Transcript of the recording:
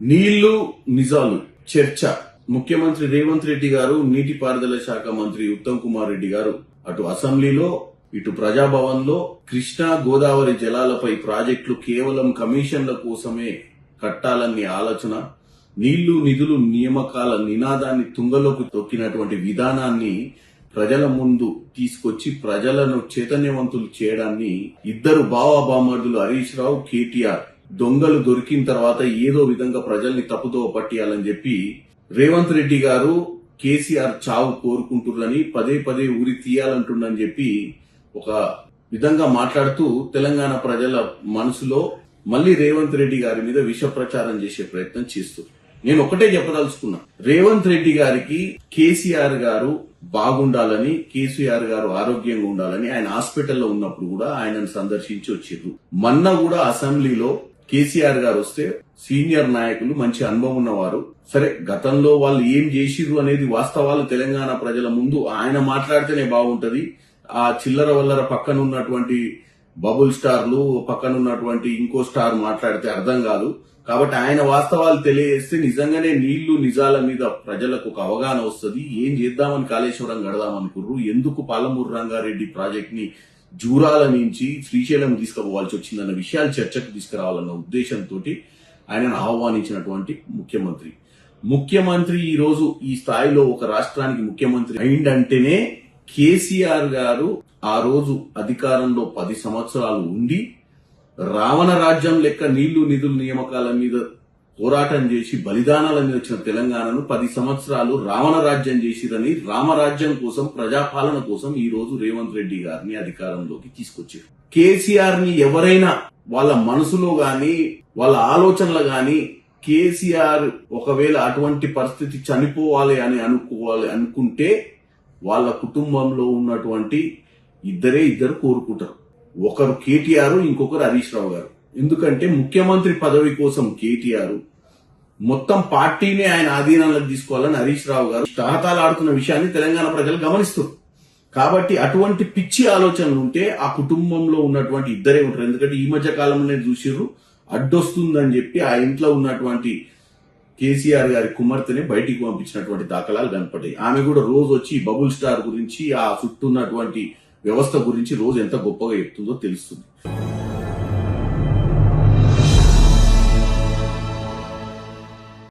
నీళ్ళు నిజాలు చర్చ. ముఖ్యమంత్రి రేవంత్ రెడ్డి గారు నీటిపారుదల శాఖ మంత్రి ఉత్తమ్ కుమార్ రెడ్డి గారు అటు అసెంబ్లీలో ఇటు ప్రజాభవన్లో కృష్ణా గోదావరి జలాలపై ప్రాజెక్టులు కేవలం కమిషన్ల కోసమే కట్టాలనే ఆలోచన నీళ్ళు నిధులు నియామకాల నినాదాన్ని తుంగలోకి తొక్కినటువంటి విధానాన్ని ప్రజల ముందు తీసుకొచ్చి ప్రజలను చైతన్యవంతులు చేయడాన్ని ఇద్దరు బావాబామర్దులు హరీష్ రావు కేటీఆర్ దొంగలు దొరికిన తర్వాత ఏదో విధంగా ప్రజల్ని తప్పుదో పట్టియాలని చెప్పి రేవంత్ రెడ్డి గారు కేసీఆర్ చావు కోరుకుంటుర్రని పదే పదే ఊరి తీయాలంటుండని చెప్పి ఒక విధంగా మాట్లాడుతూ తెలంగాణ ప్రజల మనసులో మళ్ళీ రేవంత్ రెడ్డి గారి మీద విష ప్రచారం చేసే ప్రయత్నం చేస్తూ. నేను ఒకటే చెప్పదలుచుకున్నా. రేవంత్ రెడ్డి గారికి కేసీఆర్ గారు బాగుండాలని కేసీఆర్ గారు ఆరోగ్యంగా ఉండాలని ఆయన హాస్పిటల్లో ఉన్నప్పుడు కూడా ఆయనను సందర్శించి వచ్చిర్రు. మొన్న కూడా అసెంబ్లీలో కేసీఆర్ గారు వస్తే సీనియర్ నాయకులు మంచి అనుభవం ఉన్నవారు. సరే గతంలో వాళ్ళు ఏం చేసిర్రు అనేది వాస్తవాలు తెలంగాణ ప్రజల ముందు ఆయన మాట్లాడితేనే బాగుంటది. ఆ చిల్లర వల్లర పక్కన ఉన్నటువంటి బబుల్ స్టార్లు పక్కన ఉన్నటువంటి ఇంకో స్టార్ మాట్లాడితే అర్థం కాదు. కాబట్టి ఆయన వాస్తవాలు తెలియజేస్తే నిజంగానే నీళ్ళు నిజాల మీద ప్రజలకు ఒక అవగాహన వస్తుంది. ఏం చేద్దామని కాళేశ్వరం గడదామనుకుర్రు ఎందుకు పాలమూరు రంగారెడ్డి ప్రాజెక్ట్ని జూరాల నుంచి శ్రీశైలం తీసుకుపోవాల్సి వచ్చిందన్న విషయాలు చర్చకు తీసుకురావాలన్న ఉద్దేశంతో ఆయనను ఆహ్వానించినటువంటి ముఖ్యమంత్రి. ముఖ్యమంత్రి ఈ రోజు ఈ స్థాయిలో ఒక రాష్ట్రానికి ముఖ్యమంత్రి అయిందంటేనే కేసీఆర్ గారు ఆ రోజు అధికారంలో పది సంవత్సరాలు ఉండి రావణ రాజ్యం లెక్క నీళ్ళు నిధుల నియామకాల మీద పోరాటం చేసి బలిదానాల వచ్చిన తెలంగాణను పది సంవత్సరాలు రావణ రాజ్యం చేసిరని రామరాజ్యం కోసం ప్రజాపాలన కోసం ఈ రోజు రేవంత్ రెడ్డి గారిని అధికారంలోకి తీసుకొచ్చారు. కేసీఆర్ని ఎవరైనా వాళ్ళ మనసులో గాని వాళ్ళ ఆలోచనలు గాని కేసీఆర్ ఒకవేళ అటువంటి పరిస్థితి చనిపోవాలి అని అనుకోవాలి అనుకుంటే వాళ్ళ కుటుంబంలో ఉన్నటువంటి ఇద్దరే ఇద్దరు కోరుకుంటారు. ఒకరు కేటీఆర్ ఇంకొకరు హరీష్ రావు గారు. ఎందుకంటే ముఖ్యమంత్రి పదవి కోసం కేటీఆర్ మొత్తం పార్టీని ఆయన ఆధీనంలోకి తీసుకోవాలని హరీష్ రావు గారు తహతాలు ఆడుతున్న విషయాన్ని తెలంగాణ ప్రజలు గమనిస్తారు కాబట్టి అటువంటి పిచ్చి ఆలోచనలు ఉంటే ఆ కుటుంబంలో ఉన్నటువంటి ఇద్దరే ఉంటారు. ఎందుకంటే ఈ మధ్య కాలంలోనే చూసిర్రు అడ్డొస్తుందని చెప్పి ఆ ఇంట్లో ఉన్నటువంటి కేసీఆర్ గారి కుమార్తెని బయటికి పంపించినటువంటి దాఖలాలు కనపడ్డాయి. ఆమె కూడా రోజు వచ్చి బబుల్ స్టార్ గురించి ఆ చుట్టూ ఉన్నటువంటి వ్యవస్థ గురించి రోజు ఎంత గొప్పగా చెప్తుందో తెలుస్తుంది.